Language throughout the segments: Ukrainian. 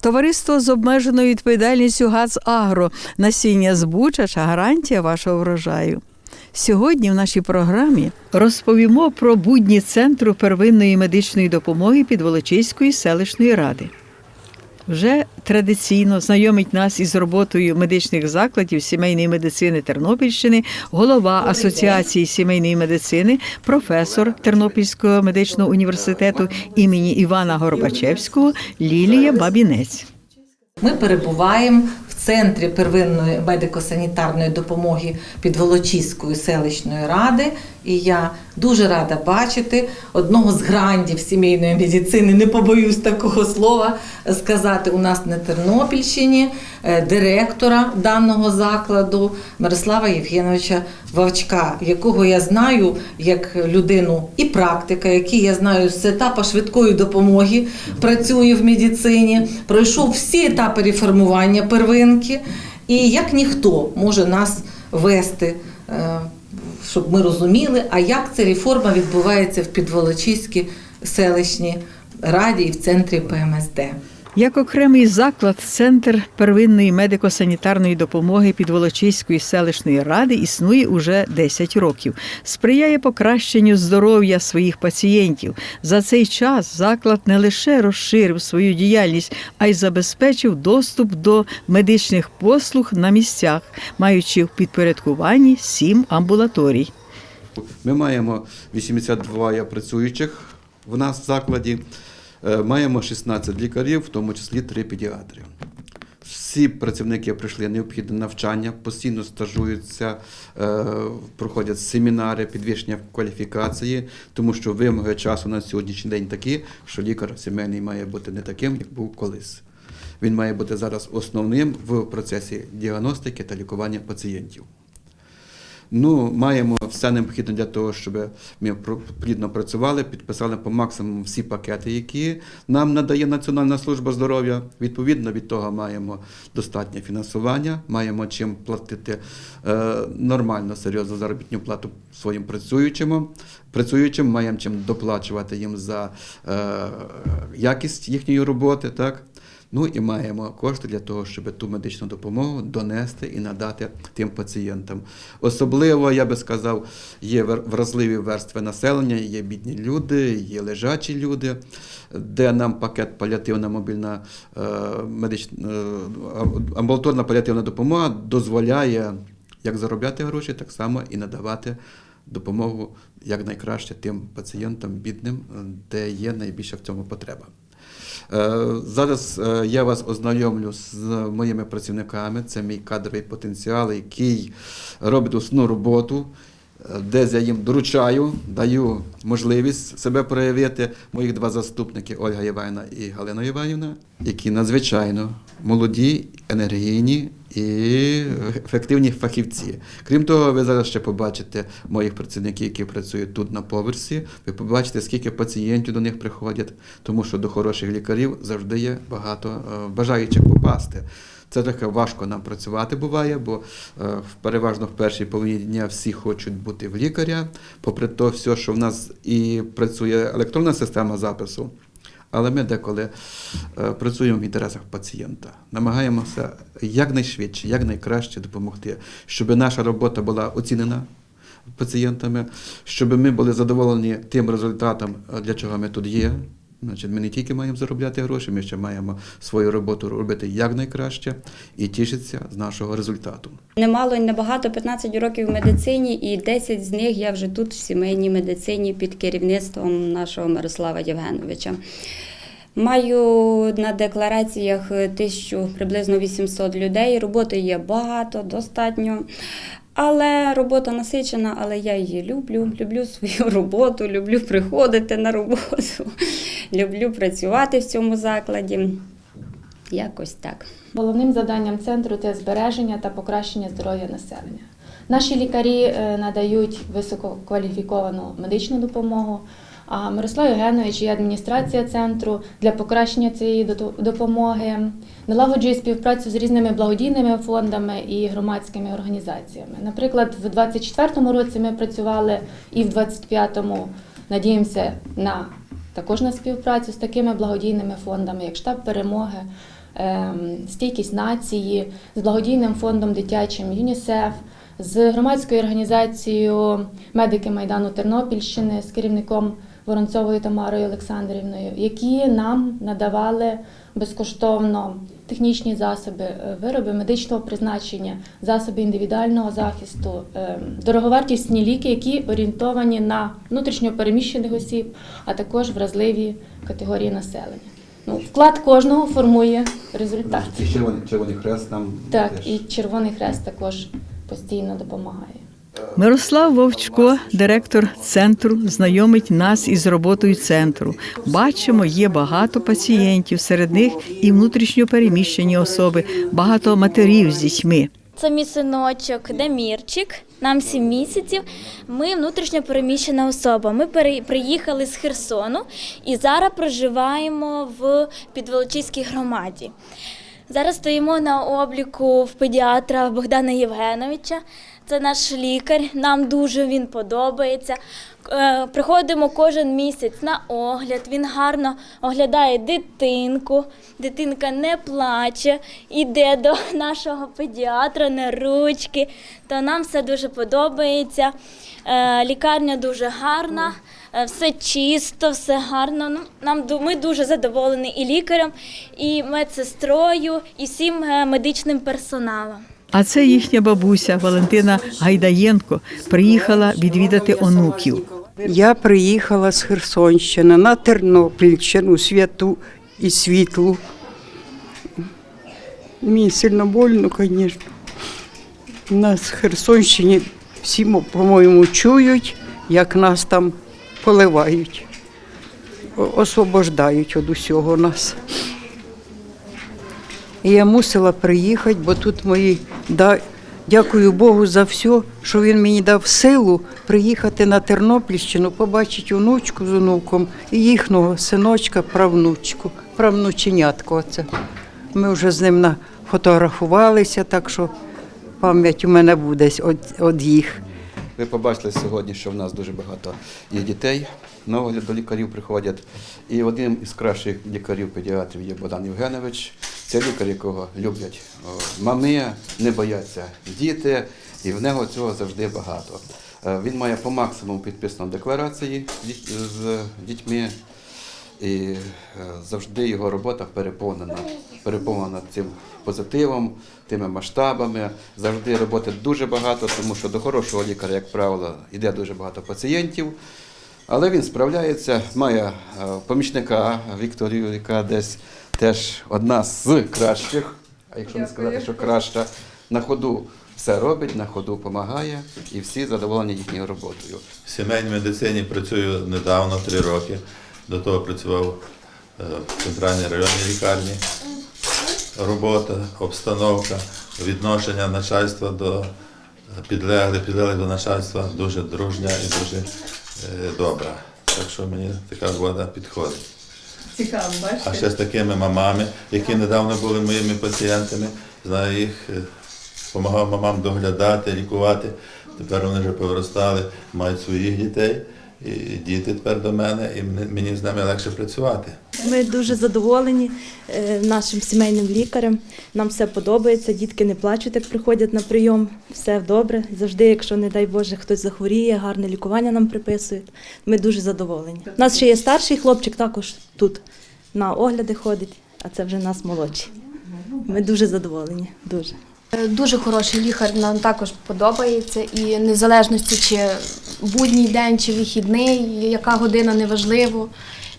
Товариство з обмеженою відповідальністю ГАЦ Агро. Насіння збучача гарантія вашого врожаю. Сьогодні в нашій програмі розповімо про будні центру первинної медичної допомоги Підволочиської селищної ради. Вже традиційно знайомить нас із роботою медичних закладів сімейної медицини Тернопільщини, голова Асоціації сімейної медицини, професор Тернопільського медичного університету імені Івана Горбачевського Лілія Бабінець. Ми перебуваємо центрі первинної медико-санітарної допомоги під Підволочиської селищної ради. І я дуже рада бачити одного з грандів сімейної медицини, не побоюсь такого слова сказати, у нас на Тернопільщині, е, директора даного закладу Мирослава Євгеновича Вовчка, якого я знаю як людину і практика, який я знаю з етапу швидкої допомоги, працює в медицині, пройшов всі етапи реформування первинки, і як ніхто може нас вести. е, щоб ми розуміли, а як ця реформа відбувається в Підволочиській селищній раді і в центрі ПМСД. Як окремий заклад, центр первинної медико-санітарної допомоги Підволочиської селищної ради існує уже 10 років, сприяє покращенню здоров'я своїх пацієнтів. За цей час заклад не лише розширив свою діяльність, а й забезпечив доступ до медичних послуг на місцях, маючи в підпорядкуванні сім амбулаторій. Ми маємо 82 працюючих в нас в закладі, маємо 16 лікарів, в тому числі 3 педіатри. Всі працівники пройшли необхідне навчання, постійно стажуються, е, проходять семінари, підвищення кваліфікації, тому що вимоги часу на сьогоднішній день такі, що лікар сімейний має бути не таким, як був колись. Він має бути зараз основним в процесі діагностики та лікування пацієнтів. Ну, маємо все необхідне для того, щоб ми плідно працювали, підписали по максимуму всі пакети, які нам надає Національна служба здоров'я. Відповідно від того маємо достатнє фінансування, маємо чим платити е, нормально, серйозну заробітну плату своїм працюючим. Працюючим маємо чим доплачувати їм за е, якість їхньої роботи. Так? Ну і маємо кошти для того, щоб ту медичну допомогу донести і надати тим пацієнтам. Особливо, я би сказав, є вразливі верстви населення, є бідні люди, є лежачі люди, де нам пакет паліативна мобільна е, медична е, амбулаторна паліативна допомога дозволяє як заробляти гроші, так само і надавати допомогу якнайкраще тим пацієнтам бідним, де є найбільша в цьому потреба. Е, Зараз е, я вас ознайомлю з моїми працівниками. Це мій кадровий потенціал, який робить основну роботу. Е, Де я їм доручаю, даю можливість себе проявити. Моїх два заступники Ольга Іванівна і Галина Іванівна, які надзвичайно молоді, енергійні і ефективні фахівці. Крім того, ви зараз ще побачите моїх працівників, які працюють тут на поверсі. Ви побачите, скільки пацієнтів до них приходять, тому що до хороших лікарів завжди є багато е, бажаючих попасти. Це трохи важко нам працювати буває, бо е, переважно в першій половині дня всі хочуть бути в лікаря, попри те, все, що в нас і працює електронна система запису. Але ми деколи е, працюємо в інтересах пацієнта, намагаємося якнайшвидше, якнайкраще допомогти, щоб наша робота була оцінена пацієнтами, щоб ми були задоволені тим результатом, для чого ми тут є. Значить, ми не тільки маємо заробляти гроші, ми ще маємо свою роботу робити якнайкраще і тішитися з нашого результату. Немало і небагато 15 років в медицині, і 10 з них я вже тут в сімейній медицині під керівництвом нашого Мирослава Євгеновича. Маю на деклараціях тисячу приблизно 800 людей. Роботи є багато, достатньо. Але робота насичена, але я її люблю. Люблю свою роботу, люблю приходити на роботу, люблю працювати в цьому закладі. Якось так. Головним завданням центру це збереження та покращення здоров'я населення. Наші лікарі е, надають висококваліфіковану медичну допомогу. А Мирослав Євгенович і адміністрація центру для покращення цієї допомоги налагоджує співпрацю з різними благодійними фондами і громадськими організаціями. Наприклад, в 2024 році ми працювали і в 2025 надіємося на також на співпрацю з такими благодійними фондами, як штаб перемоги, ем, стійкість нації, з благодійним фондом дитячим ЮНІСЕФ, з громадською організацією Медики Майдану Тернопільщини з керівником Воронцовою Тамарою Олександрівною, які нам надавали безкоштовно технічні засоби, е, вироби медичного призначення, засоби індивідуального захисту, ем, дороговартісні ліки, які орієнтовані на внутрішньо переміщених осіб, а також вразливі категорії населення. Ну, вклад кожного формує результат. І червоний, червоний хрест нам Так, теж. і Червоний Хрест також постійно допомагає. Мирослав Вовчко, директор центру, знайомить нас із роботою центру. Бачимо, є багато пацієнтів, серед них і внутрішньо переміщені особи, багато матерів з дітьми. Це мій синочок Дамірчик. Нам 7 місяців. Ми внутрішньо переміщена особа. Ми приїхали з Херсону і зараз проживаємо в Підволочиській громаді. Зараз стоїмо на обліку в педіатра Богдана Євгеновича. Це наш лікар. Нам дуже він подобається. Е, Приходимо кожен місяць на огляд. Він гарно оглядає дитинку. Дитинка не плаче, іде до нашого педіатра на ручки. То нам все дуже подобається. Е, Лікарня дуже гарна, е, все чисто, все гарно. Ну, Нам ми дуже задоволені і лікарем, і медсестрою, і всім медичним персоналом. А це їхня бабуся Валентина Гайдаєнко приїхала відвідати онуків. Я приїхала з Херсонщини на Тернопільщину, святу і світлу. Мені сильно больно, звісно. Нас в Херсонщині всі, по-моєму, чують, як нас там поливають, освобождають від усього нас. І я мусила приїхати, бо тут мої да, дякую Богу за все, що він мені дав силу приїхати на Тернопільщину, побачити онучку з онуком і їхнього синочка, правнучку, правнученятку. Оце. Ми вже з ним фотографувалися, так що пам'ять у мене буде від їх. Ви побачили сьогодні, що в нас дуже багато є дітей. На до лікарів приходять. І одним із кращих лікарів-педіатрів є Богдан Євгенович. Це лікар, якого люблять мами, не бояться діти, і в нього цього завжди багато. Е, Він має по максимуму підписано декларації з дітьми. І е, завжди його робота переповнена, переповнена цим позитивом, тими масштабами. Завжди роботи дуже багато, тому що до хорошого лікаря, як правило, йде дуже багато пацієнтів. Але він справляється, має е, помічника Вікторію, яка десь теж одна з кращих, а якщо не сказати, що краща, на ходу все робить, на ходу допомагає, і всі задоволені їхньою роботою. В сімейній медицині працюю недавно, три роки. До того працював е, в центральній районній лікарні. Робота, обстановка, відношення начальства до е, підлеглих, підлеглих до начальства дуже дружня і дуже е, добра. Так що мені така робота підходить. Цікаво, А ще з такими мамами, які недавно були моїми пацієнтами, знаю їх, допомагав мамам доглядати, лікувати. Тепер вони вже повиростали, мають своїх дітей, і діти тепер до мене, і мені- мені з ними легше працювати. Ми дуже задоволені е, нашим сімейним лікарем. Нам все подобається. Дітки не плачуть, як приходять на прийом. Все добре. Завжди, якщо не дай Боже, хтось захворіє, гарне лікування нам приписують. Ми дуже задоволені. У нас ще є старший хлопчик, також тут на огляди ходить, а це вже нас молодші. Ми дуже задоволені. Дуже. Е, Дуже хороший лікар нам також подобається, і незалежності чи будній день, чи вихідний, яка година неважливо,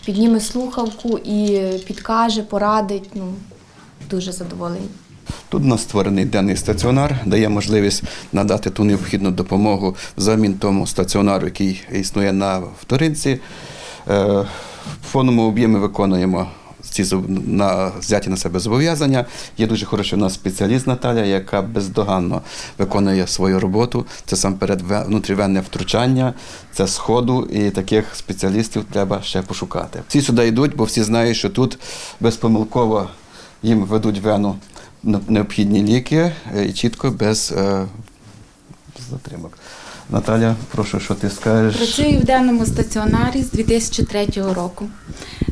підніме слухавку і підкаже, порадить. Ну, дуже задоволені. Тут у нас створений денний стаціонар, дає можливість надати ту необхідну допомогу взамін тому стаціонару, який існує на вторинці. Е, В повному об'ємі виконуємо ці на, взяті на себе зобов'язання. Є дуже хороша у нас спеціаліст Наталя, яка бездоганно виконує свою роботу. Це сам перед внутрівенне втручання, це сходу, і таких спеціалістів треба ще пошукати. Всі сюди йдуть, бо всі знають, що тут безпомилково їм ведуть вену необхідні ліки е, і чітко без, е, затримок. Наталя, прошу, що ти скажеш? Працюю в денному стаціонарі з 2003 року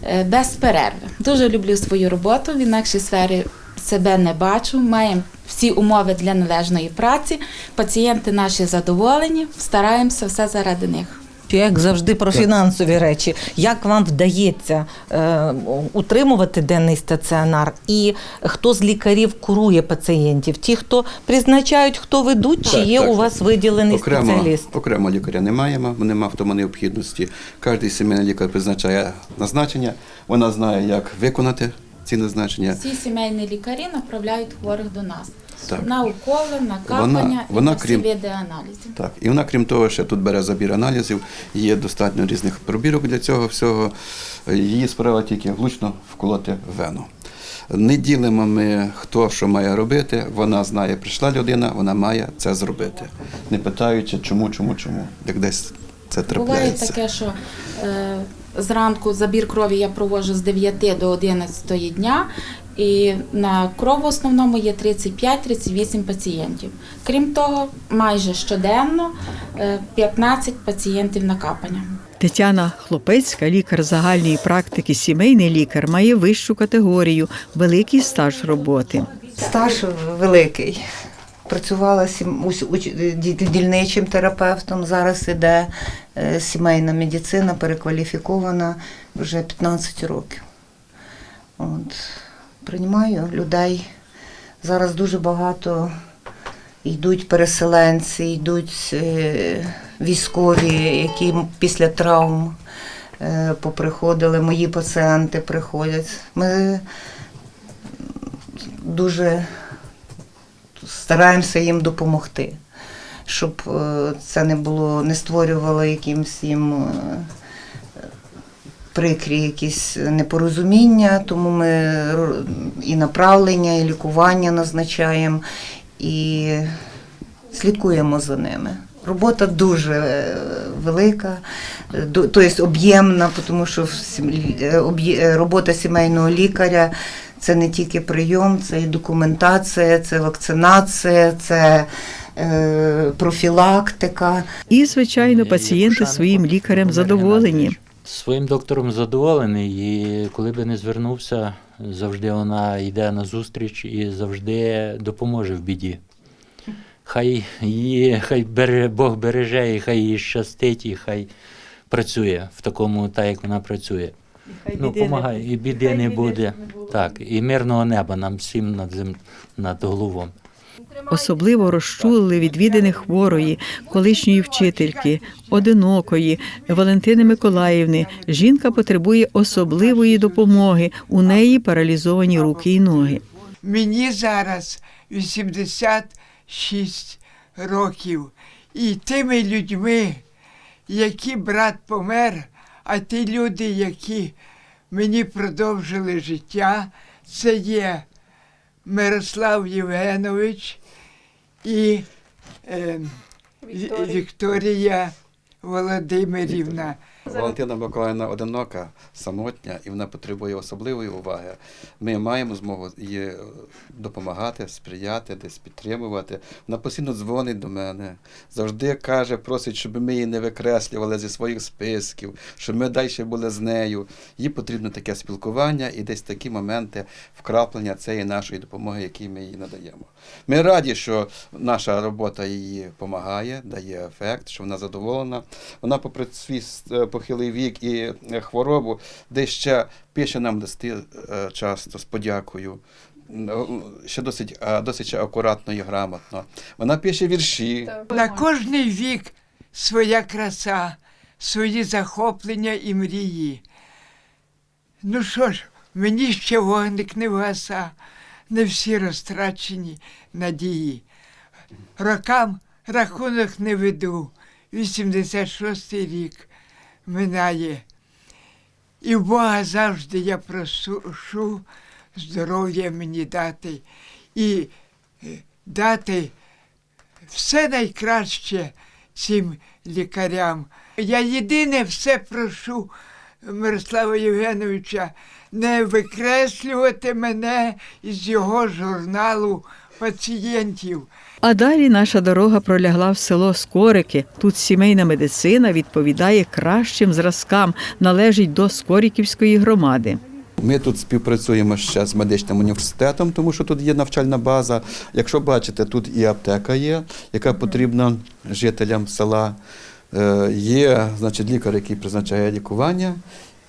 е, без перерви. Дуже люблю свою роботу. В інакшій сфері себе не бачу. Маємо всі умови для належної праці. Пацієнти наші задоволені. Стараємося все заради них. Як завжди про Так. фінансові речі, як вам вдається е, утримувати денний стаціонар, і хто з лікарів курує пацієнтів? Ті, хто призначають, хто ведуть, чи є так. у вас виділений окремо, спеціаліст? Окремо лікаря не маємо, нема в тому необхідності. Кожен сімейний лікар призначає назначення, вона знає, як виконати ці назначення. Всі сімейні лікарі направляють хворих до нас Так. на уколи, на капання вона, і на крім- види аналізів. Так, і вона, крім того, ще тут бере забір аналізів, є достатньо різних пробірок для цього всього. Її справа тільки влучно вколоти вену. Не ділимо ми, хто що має робити. Вона знає, прийшла людина, вона має це зробити, не питаючи, чому, чому, чому. Як десь це Буває таке, що е, зранку забір крові я проводжу з 9 до 11 дня, і на кров в основному є 35-38 пацієнтів. Крім того, майже щоденно е, 15 пацієнтів на капання. Тетяна Хлопецька, лікар загальної практики, сімейний лікар, має вищу категорію, великий стаж роботи. Стаж великий. Працювала дільничим терапевтом. Зараз іде е, сімейна медицина, перекваліфікована вже 15 років. От. Приймаю людей. Зараз дуже багато йдуть переселенці, йдуть е, військові, які після травм е, поприходили. Мої пацієнти приходять. Ми дуже стараємося їм допомогти, щоб е, це не було, не створювало якимсь їм прикрі якісь непорозуміння, тому ми і направлення, і лікування назначаємо, і слідкуємо за ними. Робота дуже е, велика, е, тобто об'ємна, тому що е, робота сімейного лікаря це не тільки прийом, це і документація, це вакцинація, це профілактика. І, звичайно, пацієнти своїм лікарем задоволені. Своїм доктором задоволений, і коли би не звернувся, завжди вона йде на зустріч і завжди допоможе в біді. Хай її, хай бере, Бог береже, і хай їй щастить, і хай працює в такому, так як вона працює. ну, помагає, і біди не буде. Так, і мирного неба нам всім над, зем... над головою. Особливо розчулили відвідини хворої, колишньої вчительки, одинокої Валентини Миколаївни. Жінка потребує особливої допомоги. У неї паралізовані руки і ноги. Мені зараз 86 років. І тими людьми, які брат помер, а ті люди, які мені продовжили життя, це є Мирослав Євгенович і е, Вікторія. Вікторія Володимирівна. Валентина Миколаївна одинока, самотня, і вона потребує особливої уваги. Ми маємо змогу їй е, допомагати, сприяти, десь підтримувати. Вона постійно дзвонить до мене, завжди каже, просить, щоб ми її не викреслювали зі своїх списків, щоб ми далі були з нею. Їй потрібно таке спілкування і десь такі моменти вкраплення цієї нашої допомоги, які ми їй надаємо. Ми раді, що наша робота їй допомагає, дає ефект, що вона задоволена. Вона, попри свій е, похилий вік і е, хворобу, де ще пише нам листи е, часто з подякою. Ще досить, е, досить ще акуратно і грамотно. Вона пише вірші. На кожний вік своя краса, свої захоплення і мрії. Ну що ж, мені ще вогник не вгаса, не всі розтрачені надії. Рокам рахунок не веду. 86-й рік минає. І в Бога завжди я прошу здоров'я мені дати і е, дати все найкраще цим лікарям. Я єдине все прошу Мирослава Євгеновича не викреслювати мене із його журналу пацієнтів. А далі наша дорога пролягла в село Скорики. Тут сімейна медицина відповідає кращим зразкам, належить до Скориківської громади. Ми тут співпрацюємо ще з медичним університетом, тому що тут є навчальна база. Якщо бачите, тут і аптека є, яка потрібна жителям села. Е, Є значить, лікар, який призначає лікування,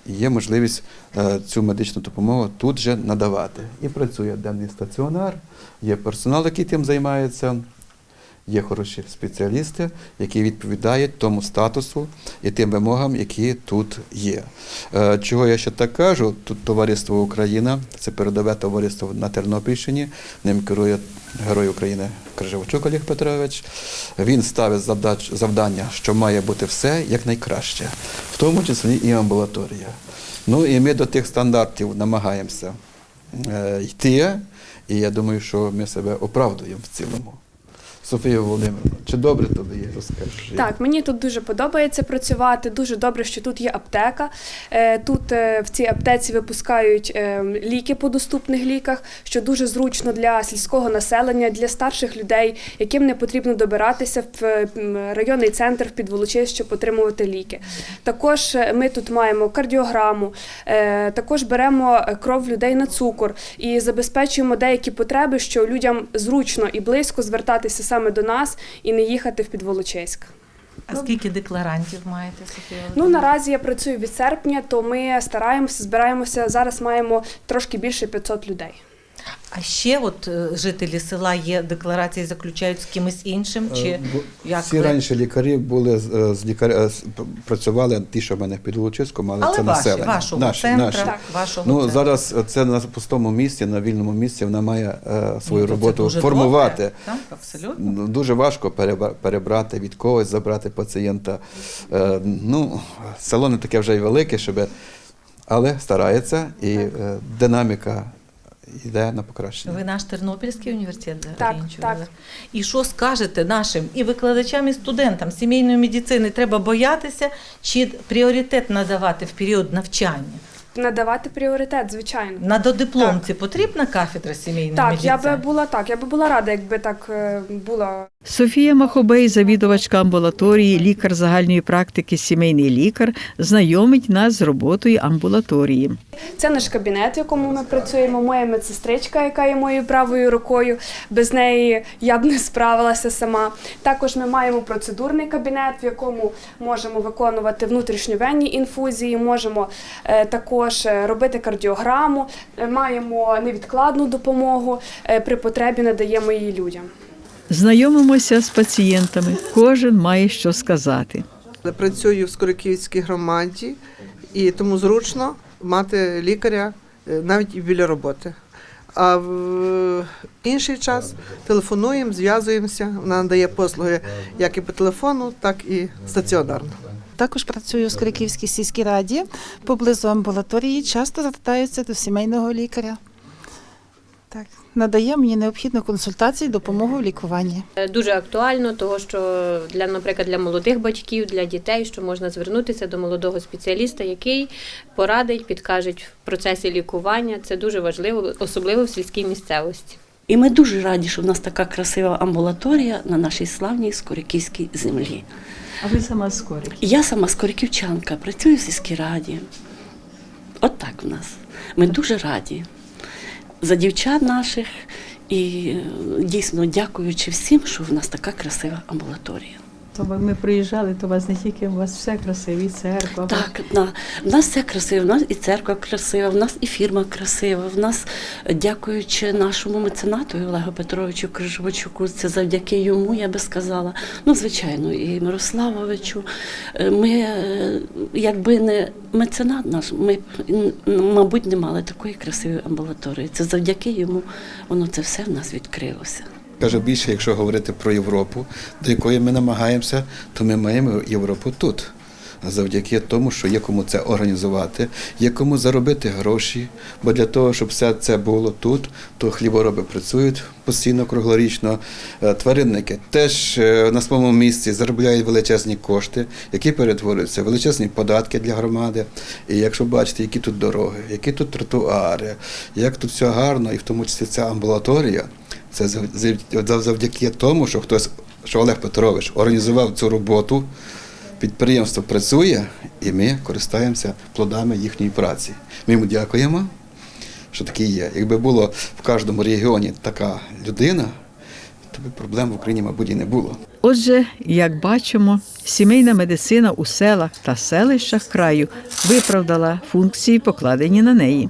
є можливість е, цю медичну допомогу тут же надавати. І працює денний стаціонар, є персонал, який тим займається. Є хороші спеціалісти, які відповідають тому статусу і тим вимогам, які тут є. Е, Чого я ще так кажу? Тут товариство Україна, це передове товариство на Тернопільщині. Ним керує Герой України Крижовичук Олег Петрович. Він ставить завдач, завдання, що має бути все якнайкраще, в тому числі і амбулаторія. Ну і ми до тих стандартів намагаємося е, йти, і я думаю, що ми себе оправдуємо в цілому. Софія Володимирівна, чи добре тобі є? Розкажи. Так, мені тут дуже подобається працювати. Дуже добре, що тут є аптека. Е, Тут е, в цій аптеці випускають е, ліки по доступних ліках, що дуже зручно для сільського населення, для старших людей, яким не потрібно добиратися в районний центр в Підволочиськ, щоб отримувати ліки. Також ми тут маємо кардіограму, також беремо кров людей на цукор і забезпечуємо деякі потреби, що людям зручно і близько звертатися саме до нас і не їхати в Підволочеськ. А скільки декларантів маєте, Софія? Ну наразі я працюю від серпня, то ми стараємося, збираємося. Зараз маємо трошки більше 500 людей. А ще от е, жителі села є декларації, заключають з кимось іншим? Чи Е, як Всі ви? раніше лікарі були з, е, з лікар... з- п- працювали ті, що в мене під Лучиськом, але, Але це ваші, населення. вашого наші, центру, наші. так, вашого ну, центру. зараз це на пустому місці, на вільному місці вона має е, свою Ну, роботу дуже формувати. добре, Так, абсолютно. Дуже важко перебрати від когось, забрати пацієнта. Е, ну, село не таке вже й велике, щоб... але старається і е, динаміка йде на покращення. Ви наш Тернопільський університет Так, закінчували? так. І що скажете нашим і викладачам, і студентам сімейної медицини? Треба боятися чи пріоритет надавати в період навчання? Надавати пріоритет, звичайно. На додипломці потрібна кафедра сімейної Так, медицини? я би була так. Я би була рада, якби так е, було. Софія Махобей, завідувачка амбулаторії, лікар загальної практики, сімейний лікар, знайомить нас з роботою амбулаторії. Це наш кабінет, в якому ми працюємо. Моя медсестричка, яка є моєю правою рукою. Без неї я б не справилася сама. Також ми маємо процедурний кабінет, в якому можемо виконувати внутрішньовенні інфузії, можемо е, також е, робити кардіограму, е, маємо невідкладну допомогу. При потребі надаємо її людям. Знайомимося з пацієнтами. Кожен має що сказати. Працюю в Скориківській громаді, і тому зручно мати лікаря е, навіть і біля роботи. А в інший час телефонуємо, зв'язуємося. Вона надає послуги як і по телефону, так і стаціонарно. Також працюю в Скориківській сільській раді поблизу амбулаторії. Часто звертаються до сімейного лікаря. Так, надає мені необхідну консультацію, допомогу в лікуванні. Е, Дуже актуально, того що для, наприклад, для молодих батьків, для дітей, що можна звернутися до молодого спеціаліста, який порадить, підкаже в процесі лікування. Це дуже важливо, особливо в сільській місцевості. І ми дуже раді, що в нас така красива амбулаторія на нашій славній Скориківській землі. А ви сама з Скорик? Я сама скориківчанка, працюю в сільській раді. От так в нас. Ми дуже раді за дівчат наших і е, дійсно дякуючи всім, що в нас така красива амбулаторія. То ми приїжджали, то у вас не тільки у вас все красиві, і церква. Так, на, в нас все красиво, в нас і церква красива, в нас і фірма красива, в нас, дякуючи нашому меценату Олегу Петровичу Крижовичуку, це завдяки йому, я би сказала. Ну, звичайно, і Мирославовичу. Е, Ми, е, якби не меценат наш, ми, мабуть, не мали такої красивої амбулаторії. Це завдяки йому воно це все в нас відкрилося. Кажу більше, якщо говорити про Європу, до якої ми намагаємося, то ми маємо Європу тут. завдяки тому, що є кому це організувати, є кому заробити гроші. Бо для того, щоб все це було тут, то хлібороби працюють постійно круглорічно. Е, Тваринники теж е, на своєму місці заробляють величезні кошти, які перетворюються величезні податки для громади. І якщо бачите, які тут дороги, які тут тротуари, як тут все гарно, і в тому числі ця амбулаторія, це зав- зав- завдяки тому, що хтось, що Олег Петрович організував цю роботу. Підприємство працює, і ми користуємося плодами їхньої праці. Ми йому дякуємо, що такі є. Якби було в кожному регіоні така людина, то б проблем в Україні, мабуть, і не було. Отже, як бачимо, сімейна медицина у селах та селищах краю виправдала функції, покладені на неї.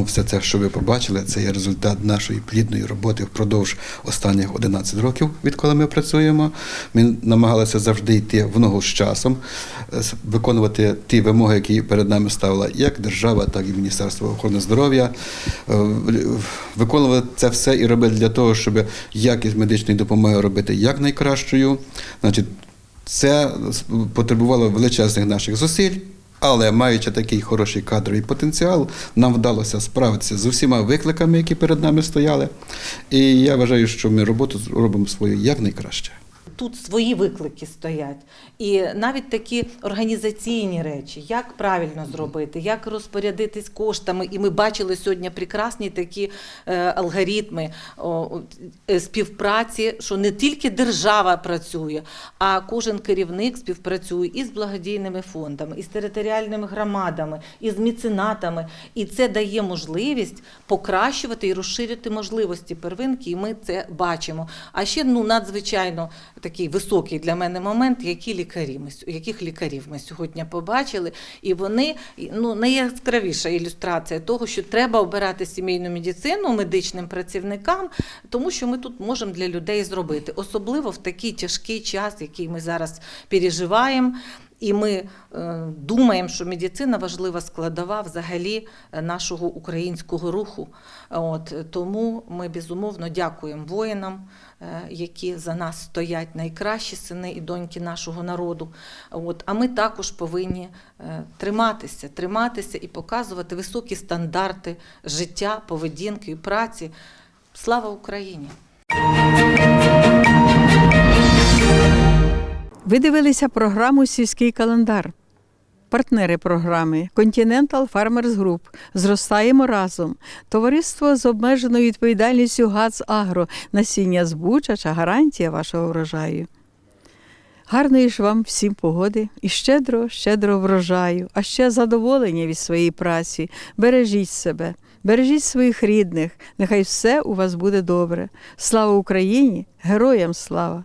Ну, Все це, що ви побачили, це є результат нашої плідної роботи впродовж останніх 11 років, відколи ми працюємо. Ми намагалися завжди йти в ногу з часом, е, виконувати ті вимоги, які перед нами ставила як держава, так і Міністерство охорони здоров'я. Е, Виконувати це все і робити для того, щоб якість медичної допомоги робити якнайкращою. Значить, це потребувало величезних наших зусиль. Але маючи такий хороший кадровий потенціал, нам вдалося справитися з усіма викликами, які перед нами стояли. І я вважаю, що ми роботу робимо свою якнайкраще. Тут свої виклики стоять. І навіть такі організаційні речі, як правильно зробити, як розпорядитись коштами. І ми бачили сьогодні прекрасні такі е, алгоритми е, співпраці, що не тільки держава працює, а кожен керівник співпрацює і з благодійними фондами, і з територіальними громадами, і з меценатами. І це дає можливість покращувати і розширити можливості первинки, і ми це бачимо. А ще ну надзвичайно такий високий для мене момент, які лікарі ми яких лікарів ми сьогодні побачили, і вони ну найяскравіша ілюстрація того, що треба обирати сімейну медицину медичним працівникам, тому що ми тут можемо для людей зробити, особливо в такий тяжкий час, який ми зараз переживаємо. І ми е, думаємо, що медицина важлива складова взагалі е, нашого українського руху. От тому ми безумовно дякуємо воїнам, е, які за нас стоять найкращі сини і доньки нашого народу. От а ми також повинні триматися, триматися і показувати високі стандарти життя, поведінки і праці. Слава Україні! Ви дивилися програму Сільський календар. Партнери програми Continental Farmers Group. Зростаємо разом. Товариство з обмеженою відповідальністю ГАЦ Агро. Насіння збучача гарантія вашого врожаю. Гарної ж вам всім погоди і щедро, щедро врожаю, а ще задоволення від своєї праці. Бережіть себе, бережіть своїх рідних, нехай все у вас буде добре. Слава Україні! Героям слава!